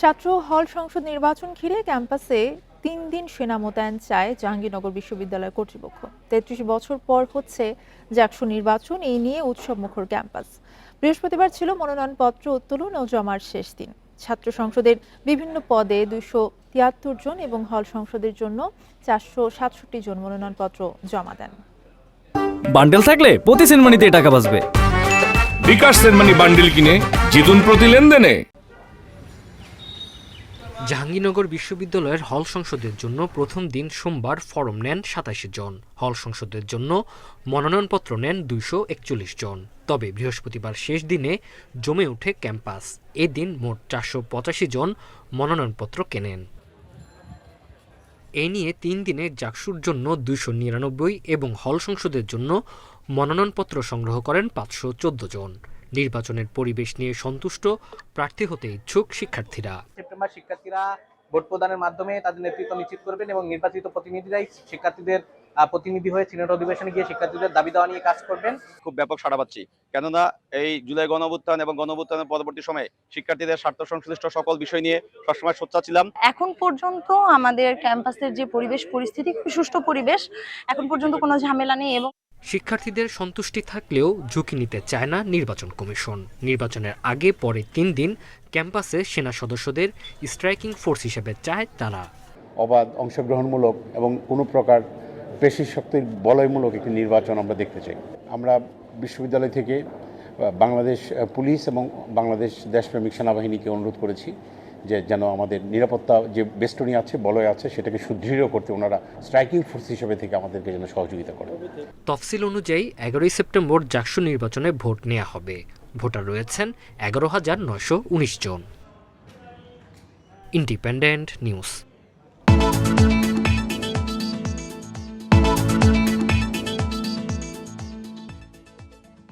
ছাত্র হল সংসদ নির্বাচন ঘিরে ক্যাম্পাসে তিন দিন সেনা মোতায়েন চায় জাহাঙ্গীরনগর বিশ্ববিদ্যালয় কর্তৃপক্ষ। তেত্রিশ বছর পর হচ্ছে জাকসু নির্বাচন এই নিয়ে উৎসব মুখর ক্যাম্পাস। বৃহস্পতিবার ছিল মনোনয়নপত্র উত্তোলন ও জমার শেষ দিন। ছাত্র সংসদের বিভিন্ন পদে দুইশো তিয়াত্তর জন এবং হল সংসদের জন্য চারশো সাতষট্টি জন মনোনয়নপত্র জমা দেন। বান্ডেল থাকলে প্রতি সেনমানিতে টাকা বাঁচবে। বিকাশ সেনমানি বান্ডিল কিনে জিতুন প্রতি লেনদেনে। জাহাঙ্গীরনগর বিশ্ববিদ্যালয়ের হল সংসদের জন্য প্রথম দিন সোমবার ফরম নেন সাতাশি জন। হল সংসদের জন্য মনোনয়নপত্র নেন দুইশো একচল্লিশ জন। তবে বৃহস্পতিবার শেষ দিনে জমে ওঠে ক্যাম্পাস। এদিন মোট চারশো পঁচাশি জন মনোনয়নপত্র কেনেন। এ নিয়ে তিন দিনে জাকসুর জন্য দুইশো নিরানব্বই এবং হল সংসদের জন্য মনোনয়নপত্র সংগ্রহ করেন পাঁচশো চোদ্দ জন। নির্বাচনের পরিবেশ নিয়ে সন্তুষ্ট প্রার্থী হতে ইচ্ছুক শিক্ষার্থীরা। সেপ্টেম্বর শিক্ষার্থীরা ভোট প্রদানের মাধ্যমে তাদের নেতৃত্ব নিশ্চিত করবেন এবং নির্বাচিত প্রতিনিধিরাই শিক্ষার্থীদের প্রতিনিধি হয়ে সিনেট অধিবেশনে গিয়ে শিক্ষার্থীদের দাবি দেওয়া নিয়ে কাজ করবেন। খুব ব্যাপক সাড়া পাচ্ছি। কেননা এই জুলাই গণঅভ্যুত্থান এবং গণঅভ্যুত্থানের পরবর্তী সময়ে শিক্ষার্থীদের স্বার্থ সংশ্লিষ্ট সকল বিষয় নিয়ে সবসময় সোচ্চার ছিলাম। এখন পর্যন্ত আমাদের ক্যাম্পাসের যে পরিবেশ পরিস্থিতি খুব সুষ্ঠু পরিবেশ। এখন পর্যন্ত কোনো ঝামেলা নেই এবং শিক্ষার্থীদের সন্তুষ্টি থাকলেও ঝুঁকি নিতে চায় না নির্বাচন কমিশন। নির্বাচনের আগে পরে তিন দিন ক্যাম্পাসে সেনা সদস্যদের স্ট্রাইকিং ফোর্স হিসেবে চায় তারা। অবাধ অংশগ্রহণমূলক এবং কোনো প্রকার পেশি শক্তির বলয়মূলক একটি নির্বাচন আমরা দেখতে চাই। আমরা বিশ্ববিদ্যালয় থেকে বাংলাদেশ পুলিশ এবং বাংলাদেশ দেশপ্রেমিক সেনাবাহিনীকে অনুরোধ করেছি যে যেন আমাদের নিরাপত্তা যে বেষ্টনী আছে, বলয় আছে, সেটাকে সুদৃঢ় করতে ওনারা স্ট্রাইকিং ফোর্স হিসেবে থেকে আমাদেরকে যেন সহযোগিতা করে। তফসিল অনুযায়ী এগারোই সেপ্টেম্বর জাকসু নির্বাচনে ভোট নেওয়া হবে। ভোটার রয়েছেন এগারো হাজার নয়শো উনিশ জন। Independent news